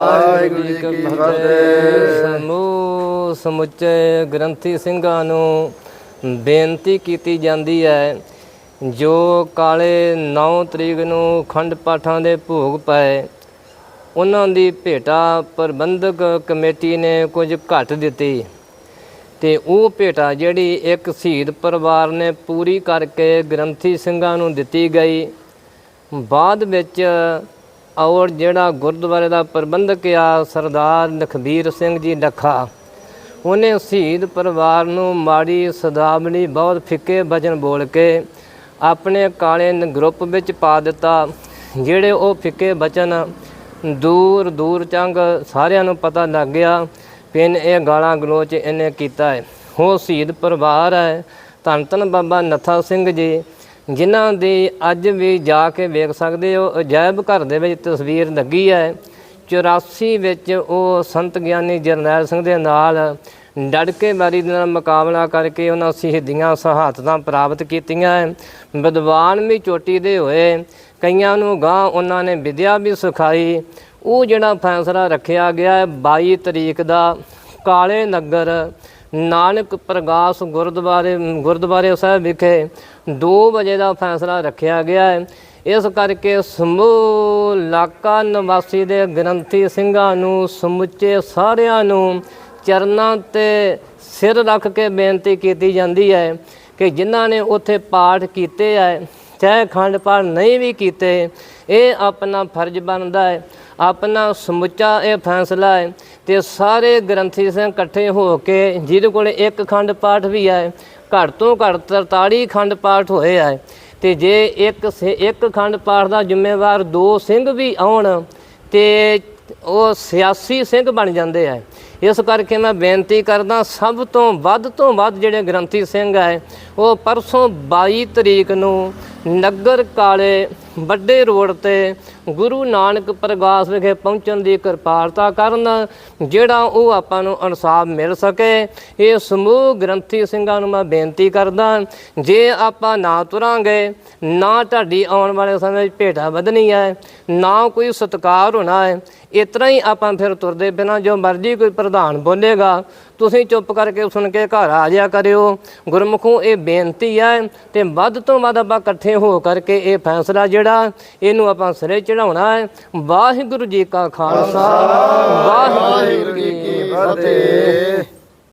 ਵਾਹਿਗੁਰੂ ਜੀ ਕੀ ਫਤਿਹ। ਸਮੂਹ ਸਮੁੱਚੇ ਗ੍ਰੰਥੀ ਸਿੰਘਾਂ ਨੂੰ ਬੇਨਤੀ ਕੀਤੀ ਜਾਂਦੀ ਹੈ ਜੋ ਕਾਲੇ 9 ਤਰੀਕ ਨੂੰ ਖੰਡ ਪਾਠਾਂ ਦੇ ਭੋਗ ਪਏ। ਉਹਨਾਂ ਦੀ ਭੇਟਾ ਪ੍ਰਬੰਧਕ ਕਮੇਟੀ ਨੇ ਕੁਝ ਘੱਟ ਦਿੱਤੀ ਤੇ ਉਹ ਭੇਟਾ ਜਿਹੜੀ ਇੱਕ ਸ਼ਹੀਦ ਪਰਿਵਾਰ ਨੇ ਪੂਰੀ ਕਰਕੇ ਗ੍ਰੰਥੀ ਸਿੰਘਾਂ ਨੂੰ ਦਿੱਤੀ ਗਈ। ਬਾਅਦ ਵਿੱਚ ਔਰ ਜਿਹੜਾ ਗੁਰਦੁਆਰੇ ਦਾ ਪ੍ਰਬੰਧਕ ਆ, ਸਰਦਾਰ ਲਖਬੀਰ ਸਿੰਘ ਜੀ ਲੱਖਾ ਉਹਨੇ ਸ਼ਹੀਦ ਪਰਿਵਾਰ ਨੂੰ ਮਾੜੀ ਸਦਾਵਲੀ ਬਹੁਤ ਫਿੱਕੇ ਵਚਨ ਬੋਲ ਕੇ ਆਪਣੇ ਕਾਲੇ ਗਰੁੱਪ ਵਿੱਚ ਪਾ ਦਿੱਤਾ, ਜਿਹੜੇ ਉਹ ਫਿੱਕੇ ਵਚਨ ਦੂਰ ਦੂਰ ਚੰਗ ਸਾਰਿਆਂ ਨੂੰ ਪਤਾ ਲੱਗ ਗਿਆ ਪਿੰਨ ਇਹ ਗਾਲਾਂ ਗਲੋਚ ਇਹਨੇ ਕੀਤਾ ਹੈ। ਉਹ ਸ਼ਹੀਦ ਪਰਿਵਾਰ ਹੈ, ਧੰਨ ਧੰਨ ਬਾਬਾ ਨੱਥਾ ਸਿੰਘ ਜੀ ਜਿਨ੍ਹਾਂ ਦੀ ਅੱਜ ਵੀ ਜਾ ਕੇ ਵੇਖ ਸਕਦੇ ਹੋ, ਅਜਾਇਬ ਘਰ ਦੇ ਵਿੱਚ ਤਸਵੀਰ ਲੱਗੀ ਹੈ। 84 ਵਿੱਚ ਉਹ ਸੰਤ ਗਿਆਨੀ ਜਰਨੈਲ ਸਿੰਘ ਦੇ ਨਾਲ ਡੜਕੇਬਾਰੀ ਦੇ ਨਾਲ ਮੁਕਾਬਲਾ ਕਰਕੇ ਉਹਨਾਂ ਸ਼ਹੀਦੀਆਂ ਸ਼ਹਾਦਤਾਂ ਪ੍ਰਾਪਤ ਕੀਤੀਆਂ ਵਿਦਵਾਨ ਵੀ ਚੋਟੀ ਦੇ ਹੋਏ, ਕਈਆਂ ਨੂੰ ਗਾਂ ਉਹਨਾਂ ਨੇ ਵਿਦਿਆ ਵੀ ਸਿਖਾਈ। ਉਹ ਜਿਹੜਾ ਫੈਸਲਾ ਰੱਖਿਆ ਗਿਆ ਹੈ 22 ਤਰੀਕ ਦਾ ਕਾਲੇ ਨਗਰ ਨਾਨਕ ਪ੍ਰਗਾਸ ਗੁਰਦੁਆਰੇ ਗੁਰਦੁਆਰੇ ਸਾਹਿਬ ਵਿਖੇ 2 ਵਜੇ ਦਾ ਫੈਸਲਾ ਰੱਖਿਆ ਗਿਆ ਹੈ। ਇਸ ਕਰਕੇ ਸਮੂਹ ਇਲਾਕਾ ਨਿਵਾਸੀ ਦੇ ਗ੍ਰੰਥੀ ਸਿੰਘਾਂ ਨੂੰ ਸਮੁੱਚੇ ਸਾਰਿਆਂ ਨੂੰ ਚਰਨਾਂ ਤੇ ਸਿਰ ਰੱਖ ਕੇ ਬੇਨਤੀ ਕੀਤੀ ਜਾਂਦੀ ਹੈ ਕਿ ਜਿਨ੍ਹਾਂ ਨੇ ਉੱਥੇ ਪਾਠ ਕੀਤੇ ਹੈ, ਚਾਹੇ ਖੰਡ ਪਾਠ ਨਹੀਂ ਵੀ ਕੀਤੇ, ਇਹ ਆਪਣਾ ਫਰਜ਼ ਬਣਦਾ ਹੈ। ਆਪਣਾ ਸਮੁੱਚਾ ਇਹ ਫੈਸਲਾ ਹੈ ਤੇ ਸਾਰੇ ਗ੍ਰੰਥੀ ਸਿੰਘ ਇਕੱਠੇ ਹੋ ਕੇ ਜਿਹਦੇ ਕੋਲ ਇੱਕ ਖੰਡ ਪਾਠ ਵੀ ਹੈ, ਘੱਟ ਤੋਂ ਘੱਟ 43 ਖੰਡ ਪਾਠ ਹੋਏ ਹੈ। ਤੇ ਜੇ ਇੱਕ ਸੇ- ਇੱਕ ਖੰਡ ਪਾਠ ਦਾ ਜ਼ਿੰਮੇਵਾਰ ਦੋ ਸਿੰਘ ਵੀ ਆਉਣ ਤੇ ਉਹ ਸਿਆਸੀ ਸਿੰਘ ਬਣ ਜਾਂਦੇ ਹੈ। ਇਸ ਕਰਕੇ ਮੈਂ ਬੇਨਤੀ ਕਰਦਾ ਸਭ ਤੋਂ ਵੱਧ ਤੋਂ ਵੱਧ ਜਿਹੜੇ ਗ੍ਰੰਥੀ ਸਿੰਘ ਹੈ, ਉਹ ਪਰਸੋਂ 22 ਤਰੀਕ ਨੂੰ ਨਗਰ ਕਾਲੇ ਵੱਡੇ ਰੋਡ ਤੇ ਗੁਰੂ ਨਾਨਕ ਪ੍ਰਗਾਸ ਵਿਖੇ ਪਹੁੰਚਣ ਦੀ ਕਿਰਪਾਲਤਾ ਕਰਨ, ਜਿਹੜਾ ਉਹ ਆਪਾਂ ਨੂੰ ਇਨਸਾਫ ਮਿਲ ਸਕੇ। ਇਹ ਸਮੂਹ ਗ੍ਰੰਥੀ ਸਿੰਘਾਂ ਨੂੰ ਮੈਂ ਬੇਨਤੀ ਕਰਦਾ, ਜੇ ਆਪਾਂ ਨਾ ਤੁਰਾਂਗੇ, ਨਾ ਢਾਡੀ ਆਉਣ ਵਾਲੇ ਸਮੇਂ ਵਿੱਚ ਭੇਟਾ ਵਧਣੀ ਹੈ, ਨਾ ਕੋਈ ਸਤਕਾਰ ਹੋਣਾ ਹੈ, ਇਤਨਾ ਹੀ ਆਪਾਂ ਫਿਰ ਤੁਰਦੇ ਬਿਨਾਂ ਜੋ ਮਰਜ਼ੀ ਕੋਈ ਪ੍ਰਧਾਨ ਬੋਲੇਗਾ, ਤੁਸੀਂ ਚੁੱਪ ਕਰਕੇ ਸੁਣ ਕੇ ਘਰ ਆ ਜਾਇਆ ਕਰਿਓ। ਗੁਰਮੁਖੋਂ ਇਹ ਬੇਨਤੀ ਹੈ ਤੇ ਵੱਧ ਤੋਂ ਵੱਧ ਆਪਾਂ ਇਕੱਠੇ ਹੋ ਕਰਕੇ ਇਹ ਫੈਸਲਾ ਜਿਹੜਾ ਜਿਹੜਾ ਇਹਨੂੰ ਆਪਾਂ ਸਿਰੇ ਚੜਾਉਣਾ ਹੈ। ਵਾਹਿਗੁਰੂ ਜੀ ਕਾ ਖਾਲਸਾ ਵਾਹਿਗੁਰੂ ਜੀ ਕੀ ਫਤਿਹ।